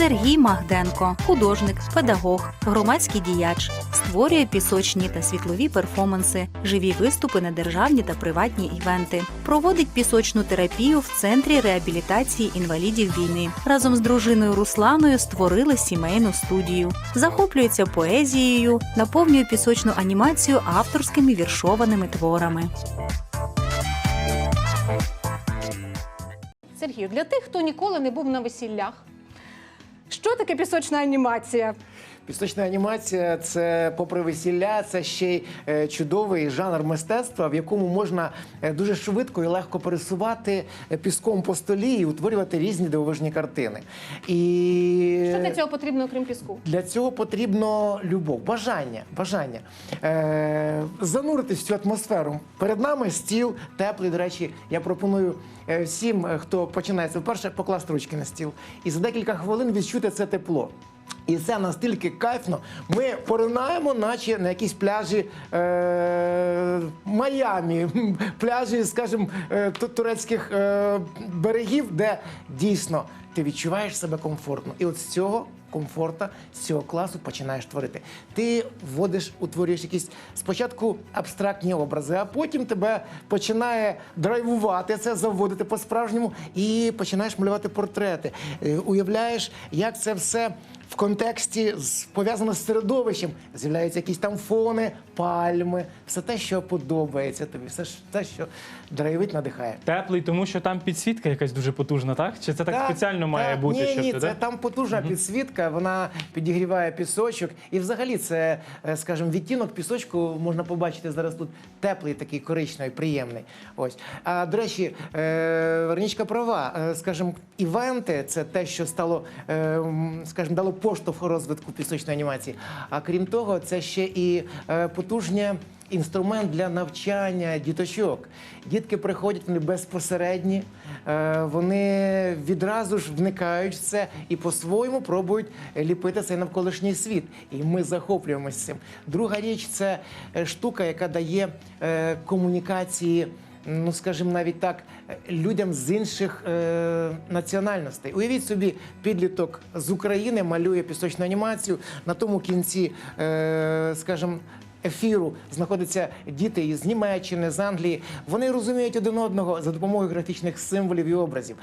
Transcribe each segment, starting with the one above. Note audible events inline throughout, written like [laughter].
Сергій Магденко, художник, педагог, громадський діяч, створює пісочні та світлові перформанси, живі виступи на державні та приватні івенти. Проводить пісочну терапію в центрі реабілітації інвалідів війни. Разом з дружиною Русланою створили сімейну студію. Захоплюється поезією, наповнює пісочну анімацію авторськими віршованими творами. Сергію, для тих, хто ніколи не був на весіллях, що таке пісочна анімація? Пісочна анімація це, попри весілля, це ще й е, чудовий жанр мистецтва, в якому можна е, дуже швидко і легко пересувати е, піском по столі і утворювати різні дивовижні картини. І Що для цього потрібно, окрім піску? для цього потрібно любов, бажання, бажання е, зануритись в цю атмосферу. Перед нами стіл теплий. До речі, я пропоную всім, хто починається вперше, покласти ручки на стіл і за декілька хвилин відчути це тепло. І це настільки кайфно. Ми поринаємо, наче на якісь пляжі е, Майамі, [laughs] пляжі, скажімо, е, турецьких е, берегів, де дійсно ти відчуваєш себе комфортно. І от з цього комфорта, з цього класу починаєш творити. Ти вводиш, утворюєш якісь спочатку абстрактні образи, а потім тебе починає драйвувати це, заводити по-справжньому, і починаєш малювати портрети. Е, Уявляєш, як це все. В контексті з пов'язано з середовищем з'являються якісь там фони, пальми, все те, що подобається тобі, все ж те, що драйвить, надихає. Теплий, тому що там підсвітка якась дуже потужна, так? Чи це так, спеціально має так. бути? Ні, щоб ні, ти, це да? там потужна підсвітка, вона підігріває пісочок. І взагалі це, е, скажімо, відтінок пісочку можна побачити зараз тут теплий, такий коричневий, приємний. Ось. А до речі, е, Вернічка права, е, скажімо, івенти це те, що стало, е, м, скажімо, дало поштовх розвитку пісочної анімації. А крім того, це ще і е, потужне інструмент для навчання діточок. Дітки приходять, вони безпосередні, е, вони відразу ж вникають в це і по-своєму пробують ліпити цей навколишній світ. І ми захоплюємося цим. Друга річ це е, штука, яка дає комунікації. Ну, скажімо, навіть так, людям з інших е, національностей. Уявіть собі, підліток з України малює пісочну анімацію. На тому кінці, е, скажімо, ефіру знаходяться діти із Німеччини, з Англії. Вони розуміють один одного за допомогою графічних символів і образів.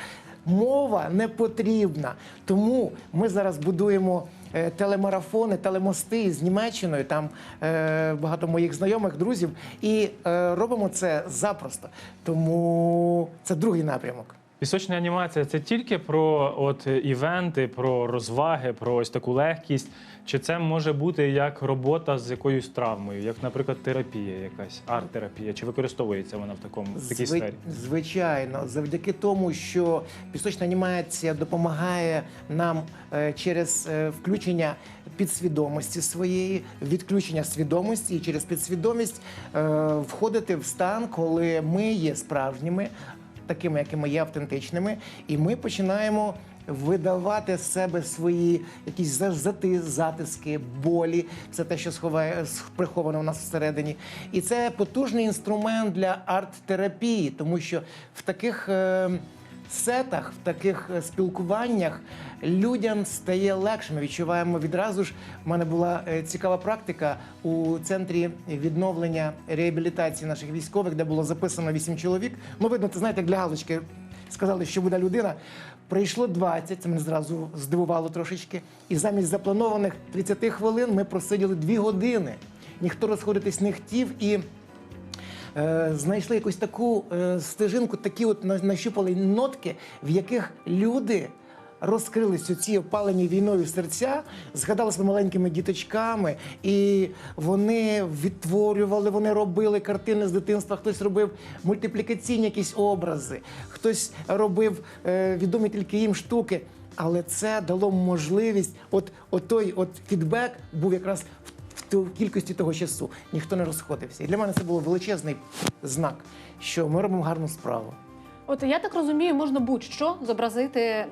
Мова не потрібна, тому ми зараз будуємо е, телемарафони, телемости з Німеччиною. Там е, багато моїх знайомих, друзів, і е, робимо це запросто. Тому це другий напрямок. Пісочна анімація це тільки про от івенти, про розваги, про ось таку легкість. Чи це може бути як робота з якоюсь травмою, як, наприклад, терапія, якась арт-терапія? Чи використовується вона в такому в такій Зви- сфері? Звичайно, завдяки тому, що пісочна анімація допомагає нам е, через е, включення підсвідомості своєї, відключення свідомості і через підсвідомість е, входити в стан, коли ми є справжніми, такими, якими є автентичними, і ми починаємо. Видавати з себе свої якісь зати, затиски, болі, це те, що сховає приховано в нас всередині. І це потужний інструмент для арт-терапії, тому що в таких е, сетах, в таких е, спілкуваннях людям стає легше. Ми відчуваємо відразу ж. У мене була е, цікава практика у центрі відновлення реабілітації наших військових, де було записано 8 чоловік. Ну, видно, ти знаєте, як для галочки сказали, що буде людина. Прийшло 20, це мене зразу здивувало трошечки. І замість запланованих 30 хвилин ми просиділи 2 години. Ніхто розходитись не хотів і е, знайшли якусь таку е, стежинку, такі от на- нащупали нотки, в яких люди. Розкрились ці опалені війною серця, згадали себе маленькими діточками, і вони відтворювали, вони робили картини з дитинства. Хтось робив мультиплікаційні якісь образи, хтось робив е, відомі тільки їм штуки. Але це дало можливість, от, от той от фідбек був якраз в кількості того часу. Ніхто не розходився. І для мене це був величезний знак, що ми робимо гарну справу. От я так розумію, можна будь-що зобразити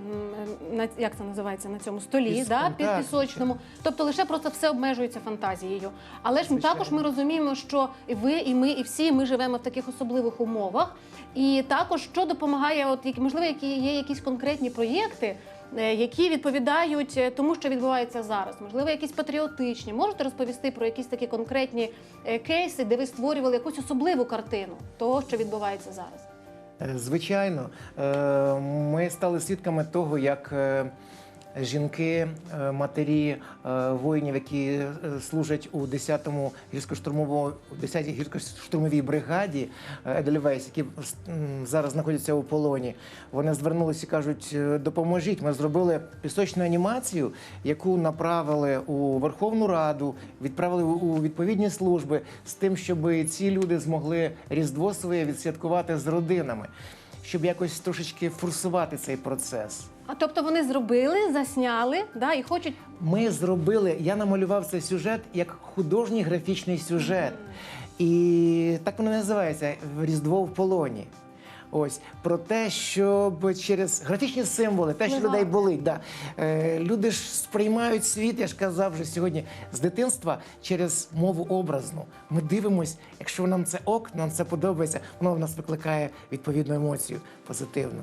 на як це називається на цьому столі, Піском, да, під так. пісочному. Тобто лише просто все обмежується фантазією. Але ж Звичайно. також ми розуміємо, що і ви, і ми, і всі ми живемо в таких особливих умовах. І також що допомагає, от можливо, які є якісь конкретні проєкти. Е, Які відповідають е, тому, що відбувається зараз, можливо, якісь патріотичні. Можете розповісти про якісь такі конкретні е, кейси, де ви створювали якусь особливу картину того, що відбувається зараз? Звичайно, ми стали свідками того, як жінки, е, матері е, воїнів, які е, служать у 10-му гірсько-штурмовому 10-й гірсько-штурмовій бригаді Едельвейс, які зараз знаходяться у полоні, вони звернулися і кажуть: «Е, допоможіть. Ми зробили пісочну анімацію, яку направили у Верховну Раду, відправили у відповідні служби з тим, щоб ці люди змогли Різдво своє відсвяткувати з родинами, щоб якось трошечки форсувати цей процес. А тобто вони зробили, засняли, да, і хочуть Ми зробили, я намалював цей сюжет як художній графічний сюжет. І так воно називається Різдво в полоні. Ось про те, щоб через графічні символи, те, що людей болить. Да. Е, люди ж сприймають світ, я ж казав вже сьогодні, з дитинства через мову образну. Ми дивимось, якщо нам це ок, нам це подобається, воно в нас викликає відповідну емоцію позитивну.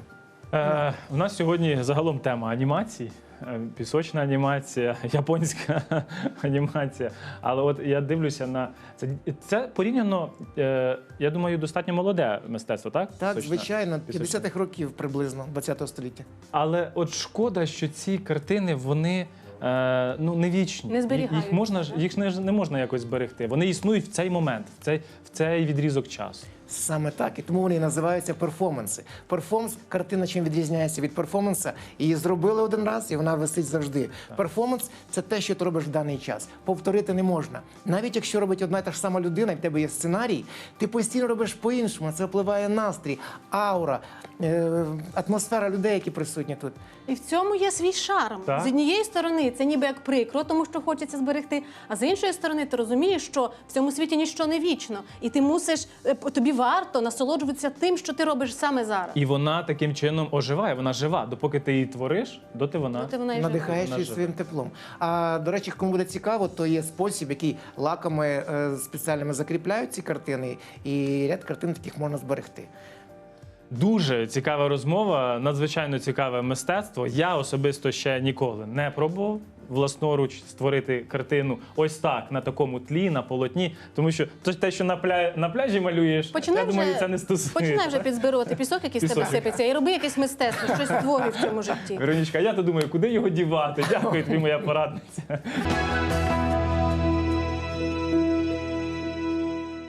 Е, у нас сьогодні загалом тема анімації. Е, Пісочна анімація, [laughs] японська [laughs] анімація. Але от я дивлюся на це. Це порівняно, е, я думаю, достатньо молоде мистецтво, так? Так, Пісочне? звичайно, Пісочне. 50-х років приблизно 20-го століття. Але от шкода, що ці картини вони. е, Ну, не вічні. Не зберігаються, Їх можна ж їх не, не можна якось зберегти. Вони існують в цей момент, в цей, в цей відрізок часу. Саме так, і тому вони і називаються перформанси. Перформанс, картина чим відрізняється від перформанса. Її зробили один раз, і вона висить завжди. Перформанс це те, що ти робиш в даний час. Повторити не можна. Навіть якщо робить одна і та ж сама людина, і в тебе є сценарій, ти постійно робиш по-іншому. Це впливає настрій, аура, е, атмосфера людей, які присутні тут. І в цьому є свій шарм. Так. З однієї сторони, це ніби як прикро, тому що хочеться зберегти. А з іншої сторони, ти розумієш, що в цьому світі ніщо не вічно, і ти мусиш е, тобі варто насолоджуватися тим, що ти робиш саме зараз. І вона таким чином оживає, вона жива. Допоки ти її твориш, доти вона. Доти вона і. Надихаєш її своїм теплом. А до речі, кому буде цікаво, то є спосіб, який лаками е, спеціальними закріпляють ці картини, і ряд картин таких можна зберегти. Дуже цікава розмова, надзвичайно цікаве мистецтво. Я особисто ще ніколи не пробував власноруч створити картину ось так на такому тлі, на полотні. Тому що те, що на, пля... на пляжі малюєш, Починай я думаю, вже- це не стосується. Починай вже підзбирувати пісок, який з тебе сипеться, і роби якесь мистецтво, щось створюй в цьому житті. Веронічка, я то думаю, куди його дівати? Дякую тобі, моя порадниця.